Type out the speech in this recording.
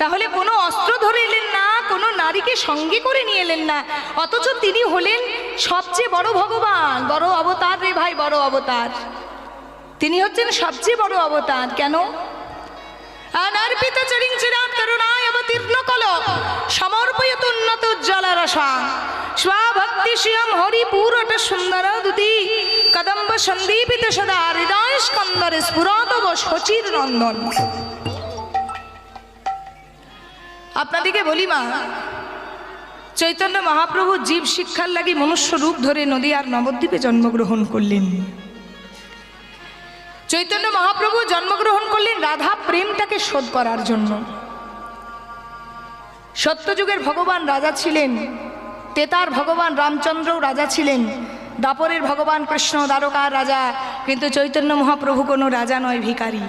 তাহলে কোনো অস্ত্র ধরে এলেন না, কোনো নারীকে সঙ্গে করে নিয়ে এলেন না। অথচ তিনি হলেন সবচেয়ে বড় ভগবান। বড় অবতার রে ভাই, বড় অবতার। তিনি হচ্ছেন সবচেয়ে বড় অবতার। কেন? সমর্পয়ত উন্নত সুন্দর সন্দীপিত সদা। হৃদয় স্কন্দরে স্ফুরতব শচীর নন্দন। আপনাদিকে বলি মা, চৈতন্য মহাপ্রভু জীব শিক্ষার লাগি মনুষ্য রূপ ধরে নদী আর নবদ্বীপে জন্মগ্রহণ করলেন। চৈতন্য মহাপ্রভু জন্মগ্রহণ করলেন রাধা প্রেমটাকে শোধ করার জন্য। সত্যযুগের ভগবান রাজা ছিলেন, তেতার ভগবান রামচন্দ্রও রাজা ছিলেন, দাপরের ভগবান কৃষ্ণ দ্বারকার রাজা, কিন্তু চৈতন্য মহাপ্রভু কোনো রাজা নয়, ভিখারি।